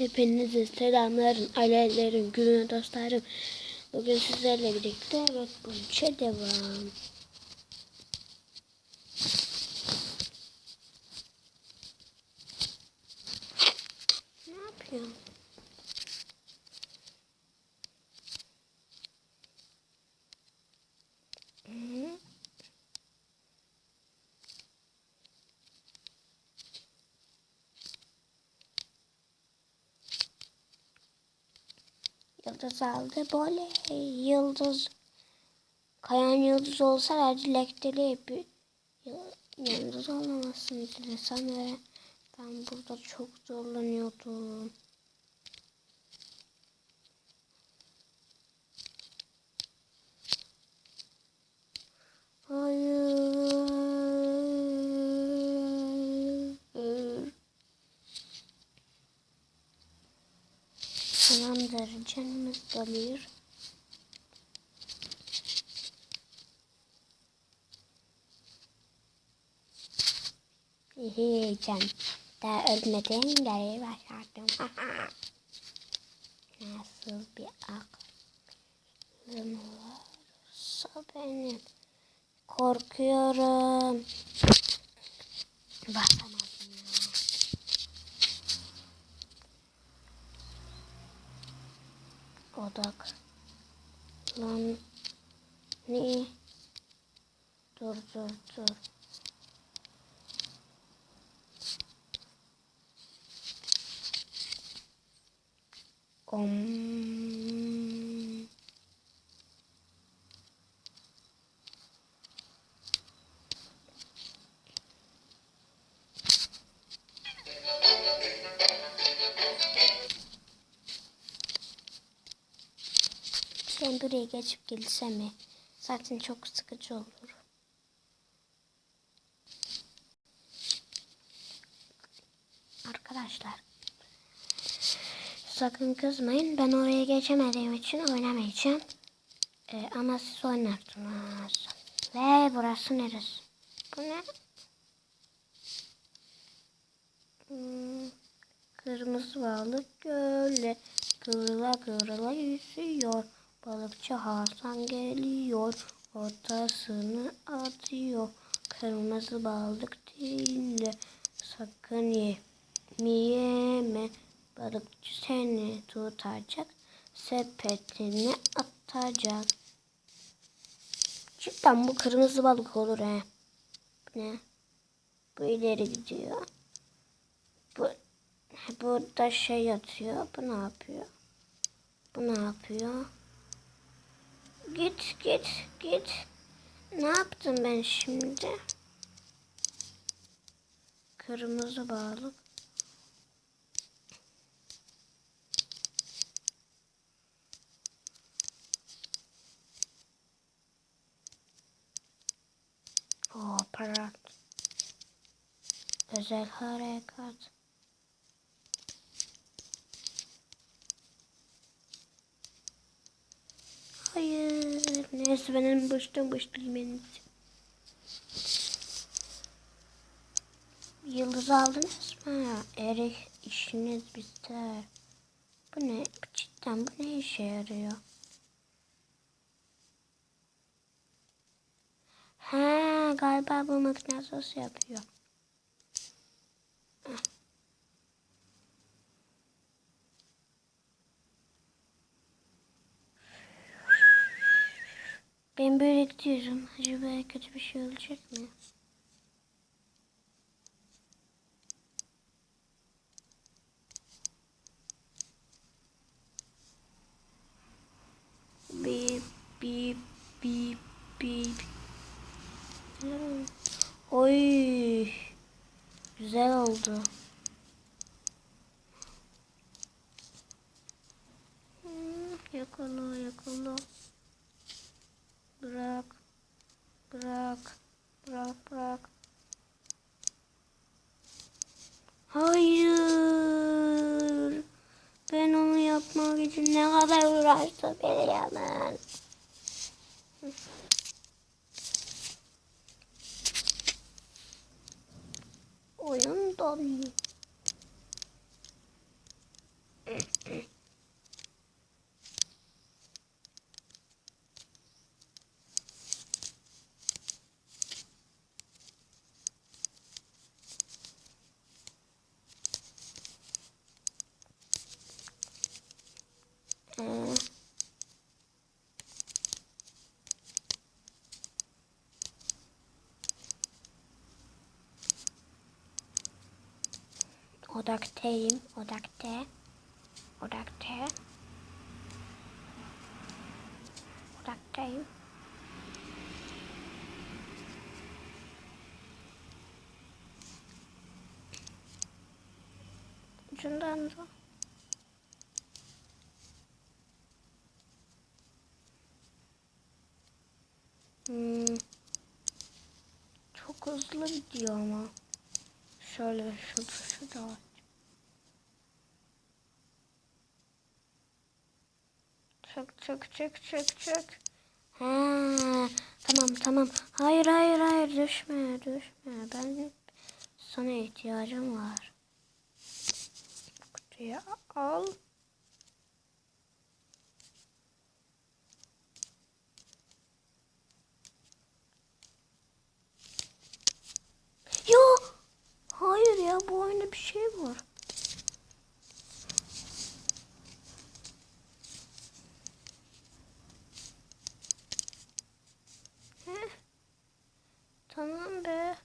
Hepinize selamlarım, aleylerim, gülün dostlarım. Bugün sizlerle birlikte bu işe devam. Ne yapıyorsun? Hı? Yıldız aldı. Böyle yıldız kayan yıldız olsa dilekleri hep yıldız olmamasını dilesem ve ben burada çok zorlanıyordum. Hayır. Tamamdır. Canımız doluyor. Hihi can. Daha ölmeden geri başardım. Nasıl bir aklım varsa benim. Korkuyorum. Basamadım ya. Odak lan ne dur dur dur Om. Buraya geçip gelsem mi? Zaten çok sıkıcı olur. Arkadaşlar. Sakın kızmayın. Ben oraya geçemediğim için oynamayacağım. Ee, ama siz oynarsınız. Ve burası neresi? Bu ne? Hmm, kırmızı balık göle kıvrıla kıvrıla yüzüyor. Balıkçı Hasan geliyor. Ortasını atıyor. Kırmızı balık dinle. Sakın yeme yeme. Balıkçı seni tutacak. Sepetine atacak. Cidden bu kırmızı balık olur he. Ne? Bu ileri gidiyor. Bu burada şey yatıyor. Bu ne yapıyor? Bu ne yapıyor? Git git git. Ne yaptım ben şimdi? Kırmızı balık. O parat. Özel harekat. Hayır. Neyse benim boştan boş bilmeniz. Yıldız aldınız mı? Erik işiniz biter. Bu ne? Cidden bu ne işe yarıyor? Ha galiba bu mıknatıs yapıyor. Ben böyle gidiyorum. Acaba kötü bir şey olacak mı? Bip bip bip bip. Oy. Güzel oldu. Hmm, yakala yakala. Bırak. Bırak. Bırak bırak. Hayır. Ben onu yapmak için ne kadar uğraştım biliyorum. Oyun donuyor. Odaktayım. Odakta. Odakta. Odaktayım. Ucundan da. Hmm. Çok hızlı gidiyor ama. Şöyle şu tuşu da aç. Çık çık çık çık. Ha, tamam tamam. Hayır hayır hayır düşme düşme. Ben sana ihtiyacım var. Kutuyu al. Yok. Hayır ya bu oyunda bir şey var. Heh. Tamam be.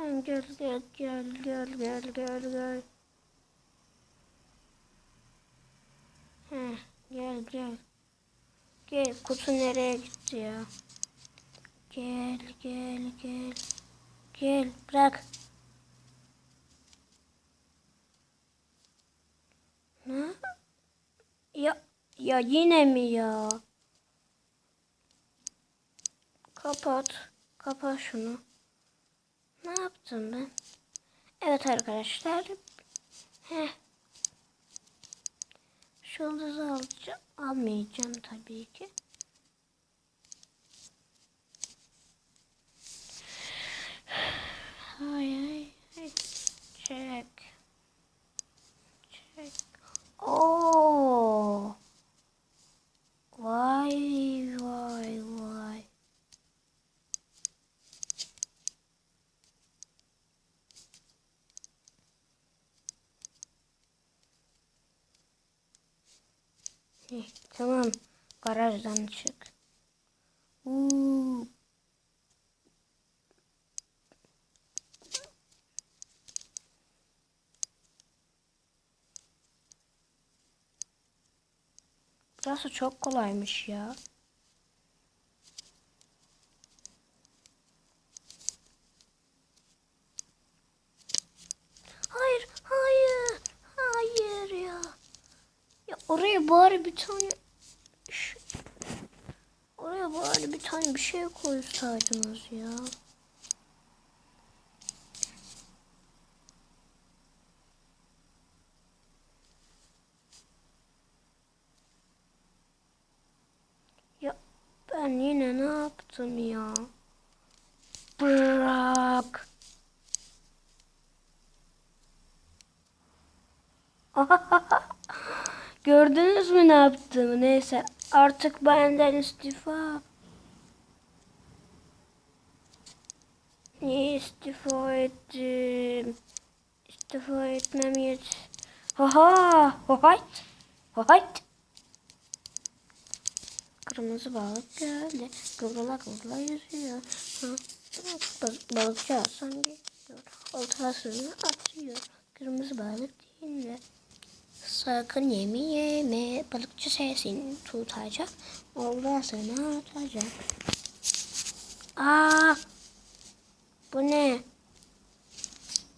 Sen gel gel gel gel gel gel gel. Heh, gel gel. Gel kutu nereye gitti ya? Gel gel gel. Gel bırak. Ne? Ya ya yine mi ya? Kapat. Kapat şunu. Ne yaptım ben? Evet arkadaşlar. Heh. Şu yıldızı alacağım. Almayacağım tabii ki. Hay hay hay. Çek. Çek. Oo. Vay vay vay. Tamam. Garajdan çık. Uuu. Burası çok kolaymış ya. Hayır, hayır, hayır ya. Ya oraya bari bir tane oraya bari bir tane bir şey koysaydınız ya. Ya ben yine ne yaptım ya? Yaptığımı? Neyse artık benden istifa. Niye istifa ettim? İstifa etmem yet. Haha! Hohayt! Hohayt! Kırmızı balık geldi. Kıvrıla kıvrıla yüzüyor. Ha, bal- Balıkçı geliyor. Oltasını atıyor. Kırmızı balık değil de. Sakın yeme yeme. Balıkçı sesini tutacak. Oltasını atacak. Aa! Bu ne?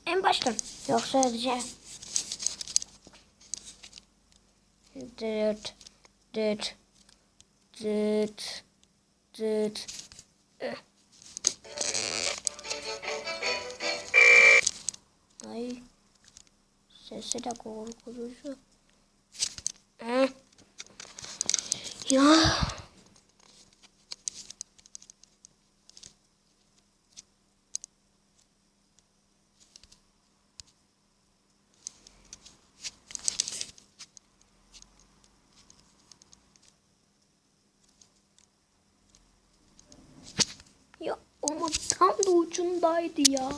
En baştan. Yoksa edeceğim. Dıt. Dıt. Dıt. Dıt. Ay. Sesi de korkutucu. Hı. Ya. Ya ama tam da ucundaydı ya.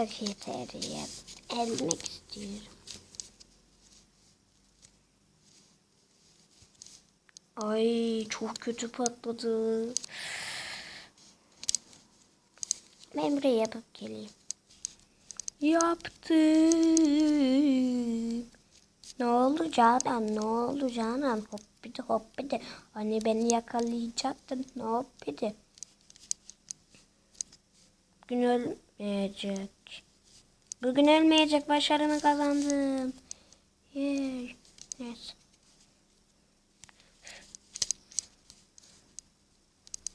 Ya. Elmek istiyorum. Ay çok kötü patladı. Ben buraya yapıp geleyim. Yaptım. Ne oldu Canan? Ne oldu Canan? Hoppidi hoppidi. Hani beni yakalayacaktın. Ne hoppidi? Bugün ölmeyecek. Bugün ölmeyecek. Başarımı kazandım. Yay. Neyse.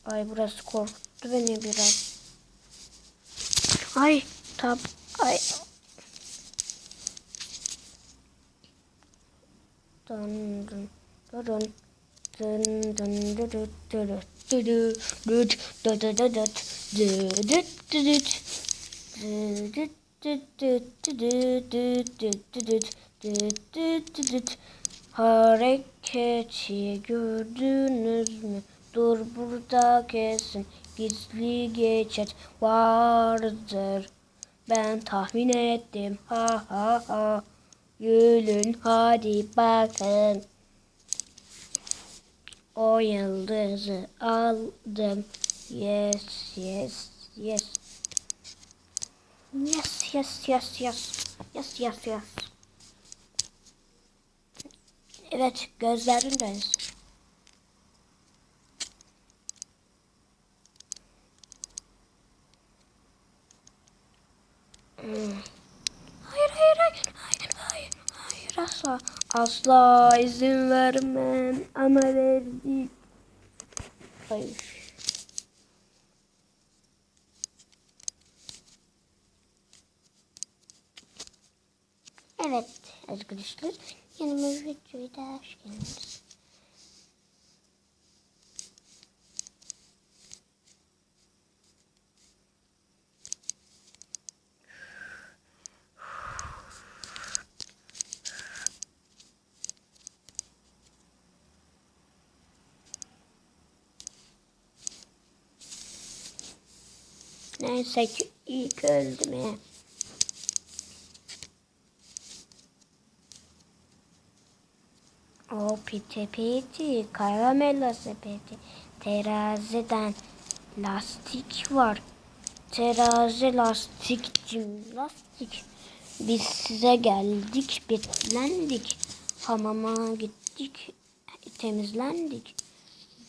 Ay burası korkuttu beni biraz. Ay tab ay. Dın dın dın dın dın dın dın dın dın dın dın Hareketi gördünüz mü? Dur burada kesin gizli geçit vardır. Ben tahmin ettim ha ha ha. Gülün hadi bakın. O yıldızı aldım. Yes yes yes. Yes yes yes yes. Yes yes yes. Evet gözlerindeyiz. Hmm. Hayır hayır hayır hayır hayır hayır asla asla izin vermem ama verdik. Hayır. Evet arkadaşlar yeni bir videoya da hoş geldiniz. Neyse ki iyi öldüm ya. O piti piti, karamela sepeti, teraziden lastik var. Terazi lastikcim, lastik. Biz size geldik, bitlendik. Hamama gittik, temizlendik.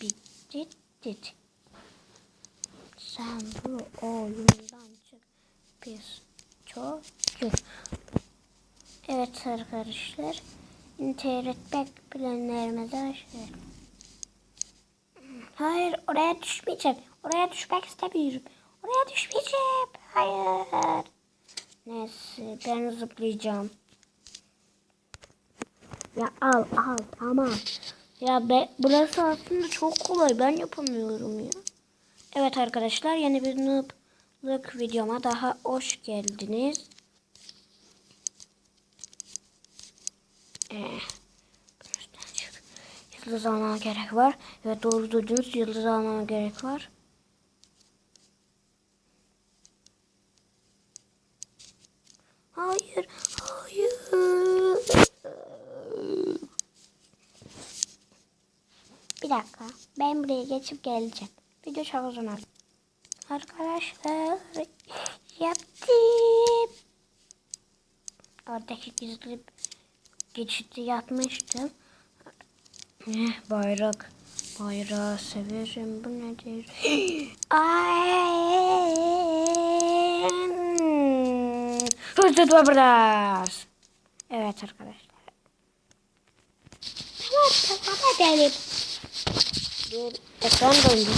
Bittik. Sen bu oyundan çık. Pis çocuk. Evet arkadaşlar. Planlarımıza hoş geldin. Hayır oraya düşmeyeceğim. Oraya düşmek istemiyorum. Oraya düşmeyeceğim. Hayır. Neyse ben zıplayacağım. Ya al al tamam. Ya be, burası aslında çok kolay. Ben yapamıyorum ya. Evet arkadaşlar yeni bir noob'lık videoma daha hoş geldiniz. Ee, yıldız almama gerek var. Evet doğru duydunuz yıldız almama gerek var. Hayır, hayır. Bir dakika. Ben buraya geçip geleceğim. Video çok uzun oldu. Arkadaşlar yaptım. Oradaki gizli geçitti yapmıştım. Eh, bayrak. Bayrağı severim. Bu nedir? Hızlı Brothers. Evet arkadaşlar. Devam edelim. Dur ekran döndü.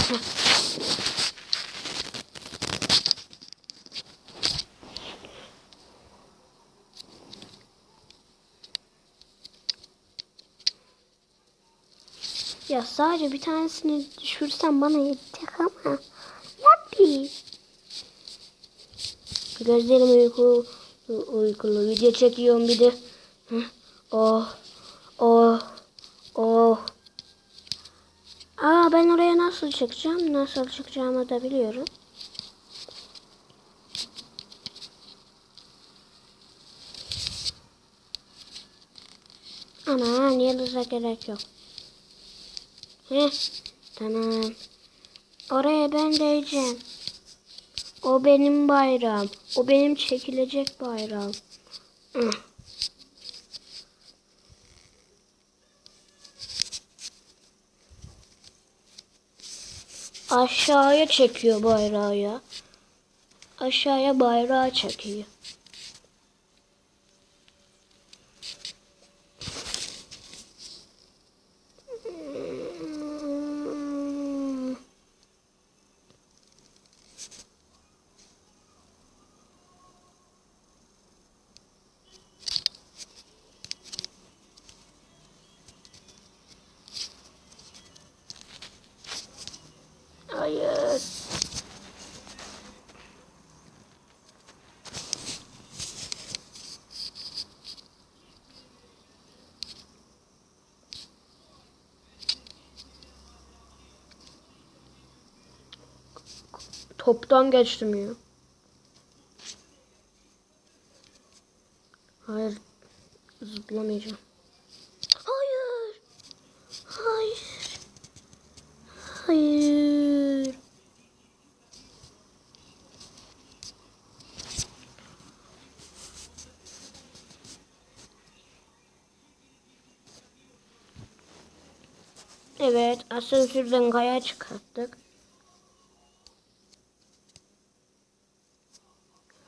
Ya sadece bir tanesini düşürsem bana yetecek ama yapayım. Gözlerim uyku, uykulu. Video çekiyorum bir de. Heh. Oh. Oh. Oh. Aa ben oraya nasıl çıkacağım? Nasıl çıkacağımı da biliyorum. Aman yıldıza gerek yok. Tamam. Oraya ben değeceğim. O benim bayrağım. O benim çekilecek bayrağım. Hı. Aşağıya çekiyor bayrağı ya. Aşağıya bayrağı çekiyor. Hmm. Hayır. Toptan geçtim ya. Hayır. Zıplamayacağım. Hayır. Hayır. Hayır. Evet, asansörden kaya çıkarttık.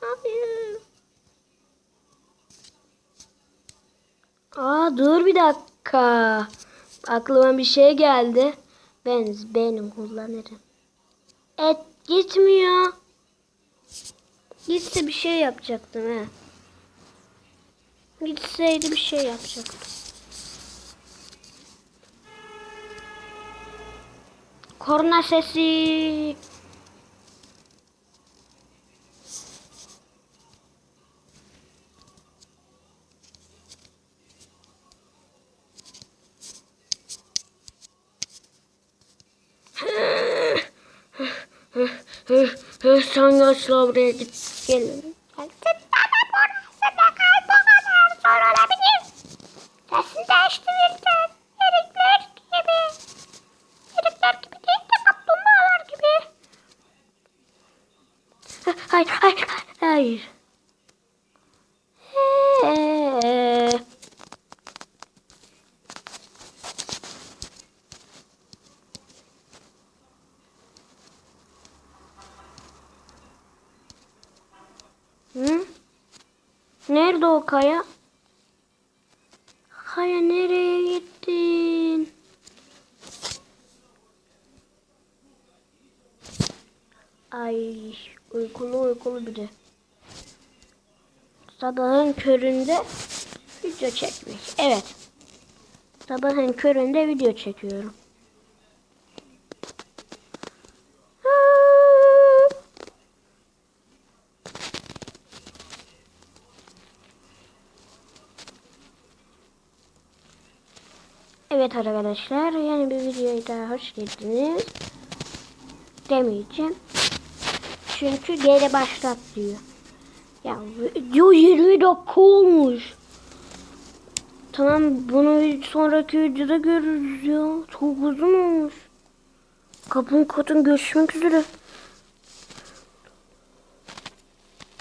Hayır. Aa dur bir dakika. Aklıma bir şey geldi. Ben benim kullanırım. Et gitmiyor. Gitse bir şey yapacaktım he. Gitseydi bir şey yapacaktım. Korna sesi. Yaşla buraya git. Gelin. Sesini değiştirirsen erikler gibi. Erikler gibi değil de kaplumbağalar gibi. Hayır, hayır, hayır. Ee, Hı? Nerede o kaya? Kaya nereye gittin? Ay uykulu uykulu biri. Sabahın köründe video çekmek. Evet. Sabahın köründe video çekiyorum. Evet arkadaşlar yeni bir videoya daha hoş geldiniz. Demeyeceğim. Çünkü geri başlat diyor. Ya video 20 dakika olmuş. Tamam bunu sonraki videoda görürüz ya. Çok uzun olmuş. Kapın katın görüşmek üzere.